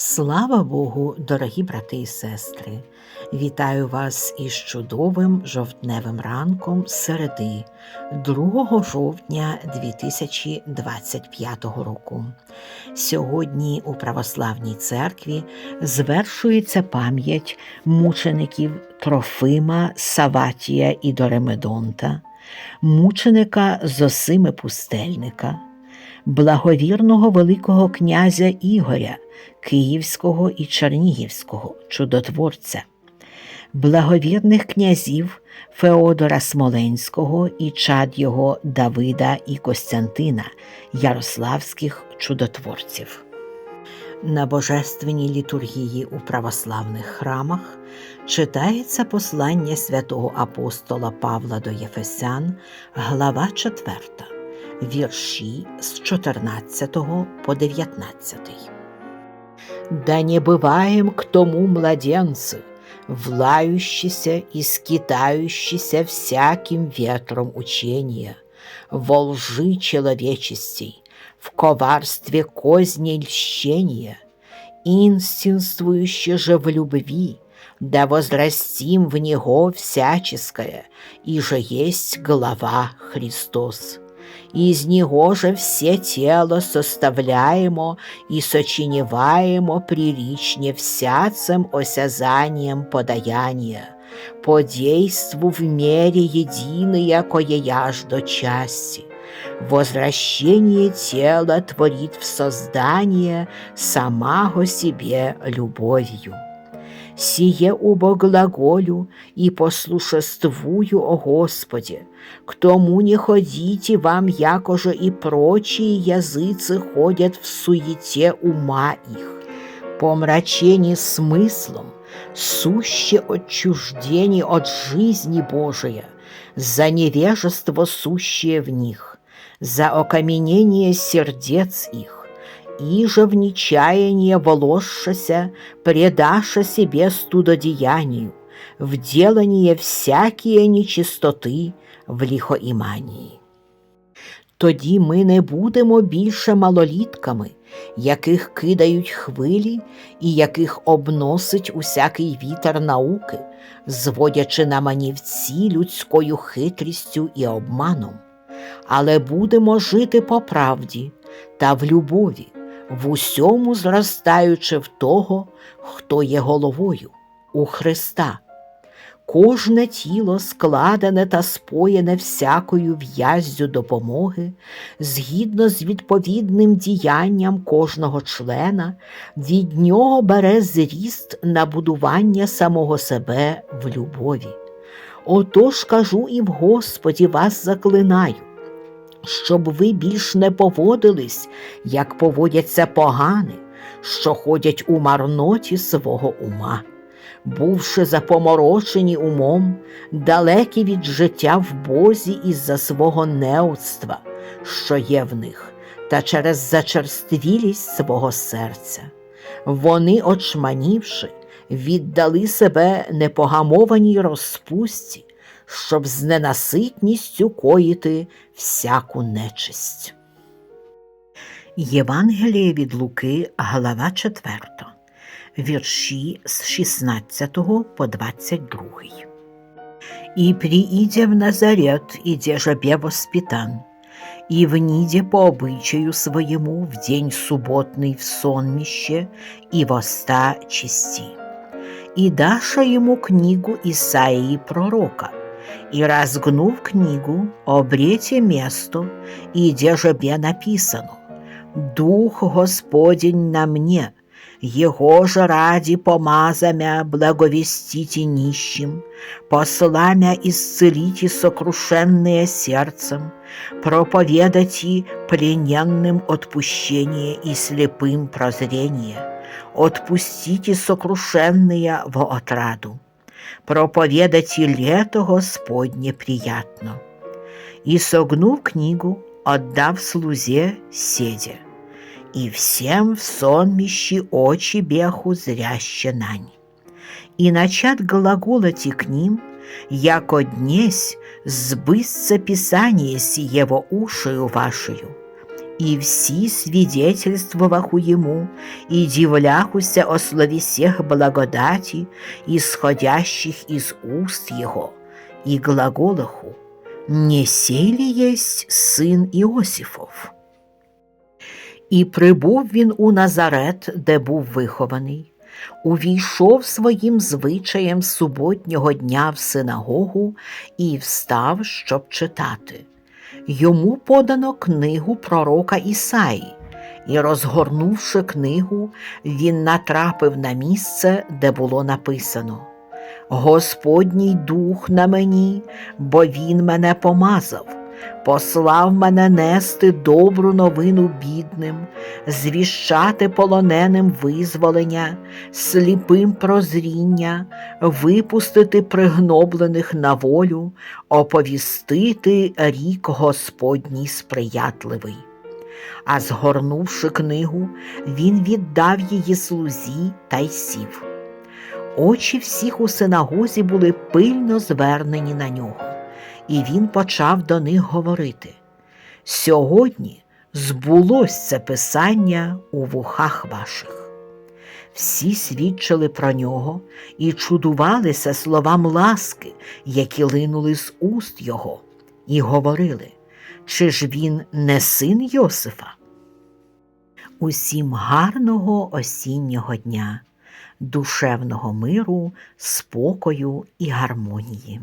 Слава Богу, дорогі брати і сестри! Вітаю вас із чудовим жовтневим ранком середи 2 жовтня 2025 року. Сьогодні у Православній церкві звершується пам'ять мучеників Трофима, Саватія і Доремедонта, мученика Зосими Пустельника благовірного Великого князя Ігоря, Київського і Чернігівського чудотворця, благовірних князів Феодора Смоленського і чад його Давида і Костянтина, ярославських чудотворців. На божественній літургії у православних храмах читається послання святого апостола Павла до Єфесян, глава 4 вірші з 14 по 19. Да не бываем к тому младенцы, влающийся и скитающийся всяким ветром учения, во лжи человечестей, в коварстве козней льщения, инстинствующе же в любви, да возрастим в него всяческое, и же есть глава Христос. Із Него же все тело составляемо и сочиневаемо приличне всяцем осязанием подаяния, по действу в мере единое, кое яж до части. Возвращение тела творит в создание самого себе любовью сие убо глаголю и послушествую о Господе, к тому не ходите вам, якоже и прочие языцы ходят в суете ума их, помрачение смыслом, суще отчуждение от жизни Божия, за невежество сущее в них, за окаменение сердец их, иже в нечаяние воложшася, предаша себе студодеянию, в делание всякие нечистоти в лихоіманії. Тоді ми не будемо більше малолітками, яких кидають хвилі і яких обносить усякий вітер науки, зводячи на манівці людською хитрістю і обманом, але будемо жити по правді та в любові, в усьому зростаючи в того, хто є головою, у Христа. Кожне тіло складене та споєне всякою в'яздю допомоги, згідно з відповідним діянням кожного члена, від нього бере зріст на будування самого себе в любові. Отож кажу і в Господі вас заклинаю щоб ви більш не поводились, як поводяться погани, що ходять у марноті свого ума, бувши запоморочені умом, далекі від життя в Бозі із-за свого неудства, що є в них, та через зачерствілість свого серця. Вони, очманівши, віддали себе непогамованій розпусті щоб з ненаситністю коїти всяку нечисть. Євангеліє від Луки, глава 4, вірші з 16 по 22. «И приидя в Назарет, и дежабе воспитан, и в ниде по обычаю своему в день субботный в сонмище и во ста части. И даша ему книгу Исаии пророка, и разгнув книгу, обрете место, и где же бе написано «Дух Господень на мне, Его же ради помазамя благовестите нищим, посламя исцелите сокрушенные сердцем, проповедати плененным отпущение и слепым прозрение, отпустите сокрушенные в отраду» проповедать и лето Господне приятно. И согнув книгу, отдав слузе седя, и всем в сонмищи очи беху зряще нань. И начат глаголати к ним, яко днесь сбысться писание сиево ушею вашею, и все свидетельствоваху ему, и дивляхуся о слове всех благодати, исходящих из уст его, и глаголаху, не сей ли есть син Іосифов? І прибув він у Назарет, де був вихований, увійшов своїм звичаєм суботнього дня в синагогу і встав, щоб читати. Йому подано книгу пророка Ісаї, і, розгорнувши книгу, він натрапив на місце, де було написано Господній дух на мені, бо він мене помазав, послав мене нести добру новину бідним, звіщати полоненим визволення, сліпим прозріння, випустити пригноблених на волю, оповістити рік Господній сприятливий. А згорнувши книгу, він віддав її слузі та й сів. Очі всіх у синагозі були пильно звернені на нього, і він почав до них говорити: Сьогодні збулось це писання у вухах ваших. Всі свідчили про нього і чудувалися словам ласки, які линули з уст його, і говорили, чи ж він не син Йосифа? Усім гарного осіннього дня, душевного миру, спокою і гармонії.